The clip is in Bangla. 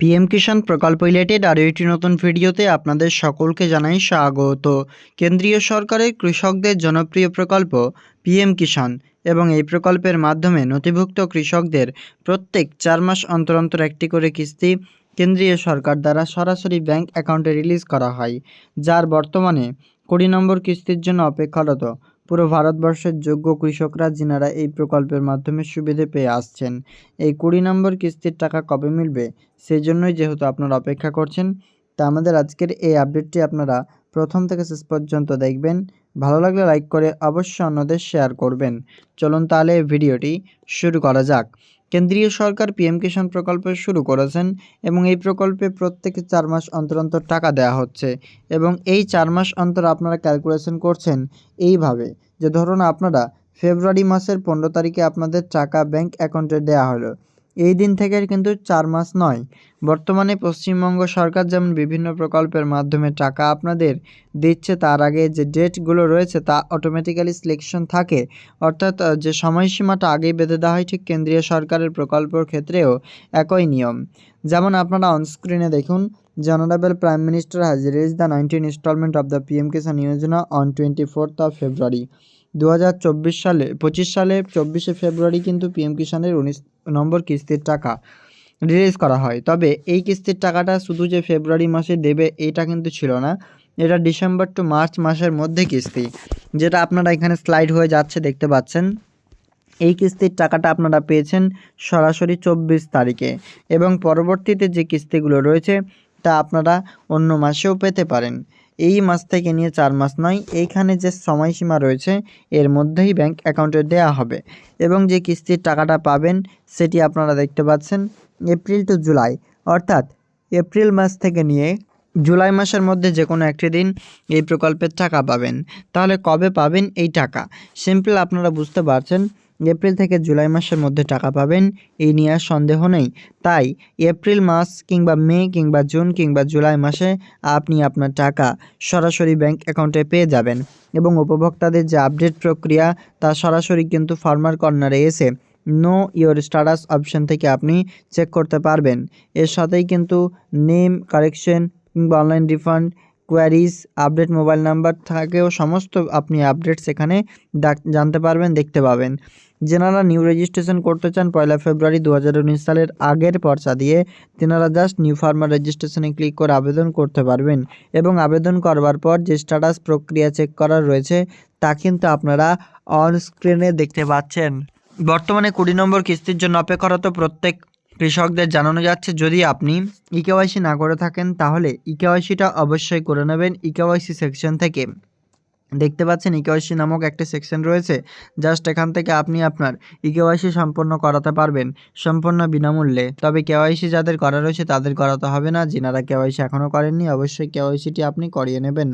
পিএম কিষাণ প্রকল্প রিলেটেড আরও একটি নতুন ভিডিওতে আপনাদের সকলকে জানাই স্বাগত। কেন্দ্রীয় সরকারের কৃষকদের জনপ্রিয় প্রকল্প পিএম কিষাণ এবং এই প্রকল্পের মাধ্যমে নথিভুক্ত কৃষকদের প্রত্যেক চার মাস অন্তর অন্তর একটি করে কিস্তি কেন্দ্রীয় সরকার দ্বারা সরাসরি ব্যাংক অ্যাকাউন্টে রিলিজ করা হয়, যার বর্তমানে কুড়ি নম্বর কিস্তির জন্য অপেক্ষারত পুরো ভারতবর্ষের যোগ্য কৃষকরা যিনারা এই প্রকল্পের মাধ্যমে সুবিধে পেয়ে আসছেন। এই কুড়ি নম্বর কিস্তির টাকা কবে মিলবে? সেই জন্যই যেহেতু আপনারা অপেক্ষা করছেন, তা আমাদের আজকের এই আপডেটটি আপনারা প্রথম থেকে শেষ পর্যন্ত দেখবেন। ভালো লাগলে লাইক করে অবশ্যই অন্যদের শেয়ার করবেন। চলুন তাহলে ভিডিওটি শুরু করা যাক। কেন্দ্রীয় সরকার পিএম কিষাণ প্রকল্প শুরু করেছেন এবং এই প্রকল্পে প্রত্যেকে চার মাস অন্তর অন্তর টাকা দেওয়া হচ্ছে এবং এই চার মাস অন্তর আপনারা ক্যালকুলেশন করছেন এইভাবে যে ধরুন আপনারা ফেব্রুয়ারি মাসের পনেরো তারিখে আপনাদের টাকা ব্যাংক অ্যাকাউন্টে দেওয়া হলো। এই দিন থেকে কিন্তু চার মাস নয়। বর্তমানে পশ্চিমবঙ্গ সরকার যেমন বিভিন্ন প্রকল্পের মাধ্যমে টাকা আপনাদের দিচ্ছে, তার আগে যে ডেটগুলো রয়েছে তা অটোমেটিক্যালি সিলেকশন থাকে। অর্থাৎ যে সময়সীমাটা আগেই বেঁধে দেওয়া হয়, ঠিক কেন্দ্রীয় সরকারের প্রকল্পর ক্ষেত্রেও একই নিয়ম। যেমন আপনারা অনস্ক্রিনে দেখুন যে honourable prime minister has release the nineteen installment of the PM Kisan Yojana on twenty fourth of February দু হাজার চব্বিশ সালে, পঁচিশ সালে চব্বিশে ফেব্রুয়ারি কিন্তু পিএম কিষাণের উনিশ নম্বর কিস্তির টাকা রিলিজ করা হয়। তবে এই কিস্তির টাকাটা শুধু যে ফেব্রুয়ারি মাসে দেবে, এটা কিন্তু ছিল না। এটা ডিসেম্বর টু মার্চ মাসের মধ্যে কিস্তি, যেটা আপনারা এখানে স্লাইড হয়ে যাচ্ছে, দেখতে পাচ্ছেন। এই কিস্তির টাকাটা আপনারা পেয়েছেন সরাসরি চব্বিশ তারিখে এবং পরবর্তীতে যে কিস্তিগুলো রয়েছে, তা আপনারা অন্য মাসেও পেতে পারেন। এই মাস থেকে নিয়ে চার মাস নয়, এইখানে যে সময়সীমা রয়েছে, এর মধ্যেই ব্যাংক অ্যাকাউন্টে দেওয়া হবে। এবং যে কিস্তির টাকাটা পাবেন, সেটি আপনারা দেখতে পাচ্ছেন এপ্রিল টু জুলাই অর্থাৎ এপ্রিল মাস থেকে নিয়ে জুলাই মাসের মধ্যে যে কোনো একটি দিন এই প্রকল্পের টাকা পাবেন। তাহলে কবে পাবেন এই টাকা? সিম্পল আপনারা বুঝতে পারছেন এপ্রিল থেকে জুলাই মাসের মধ্যে টাকা পাবেন, এই নিয়ে আর সন্দেহ নেই। তাই এপ্রিল মাস কিংবা মে কিংবা জুন কিংবা জুলাই মাসে আপনি আপনার টাকা সরাসরি ব্যাংক অ্যাকাউন্টে পেয়ে যাবেন এবং উপভোক্তাদের যে আপডেট প্রক্রিয়া, তা সরাসরি কিন্তু ফার্মার কর্নারে এসে নো ইওর স্ট্যাটাস অপশন থেকে আপনি চেক করতে পারবেন। এর সাথেই কিন্তু নেম, কারেকশন কিংবা online refund, queries, update mobile number থাকেও সমস্ত আপনি আপডেট সেখানে ডাক- জানতে পারবেন, দেখতে পাবেন। যেনারা নিউ রেজিস্ট্রেশন করতে চান পয়লা ফেব্রুয়ারি দু হাজার উনিশ সালের আগের পর্চা দিয়ে, তেনারা জাস্ট নিউ ফার্মার রেজিস্ট্রেশনে ক্লিক করে আবেদন করতে পারবেন এবং আবেদন করবার পর যে স্ট্যাটাস প্রক্রিয়া চেক করার রয়েছে, তা কিন্তু আপনারা অন স্ক্রিনে দেখতে পাচ্ছেন। বর্তমানে কুড়ি নম্বর কিস্তির জন্য অপেক্ষারত প্রত্যেক কৃষকদের জানানো যাচ্ছে, যদি আপনি ইকেওয়াইসি না করে থাকেন, তাহলে ইকেওয়াইসিটা অবশ্যই করে নেবেন ইকেওয়াইসি সেকশন থেকে। দেখতে পাচ্ছেন ইকেওয়াইসি নামক একটি সেকশন রয়েছে, জাস্ট এখান থেকে আপনি আপনার ইকেওয়াইসি সম্পন্ন করাতে পারবেন সম্পূর্ণ বিনামূল্যে। তবে কেওয়াইসি যাদের করা রয়েছে তাদের করাতে হবে না, যিনারা কেওয়াইসি এখনও করেননি, অবশ্যই কেওয়াইসিটি আপনি করিয়ে নেবেন।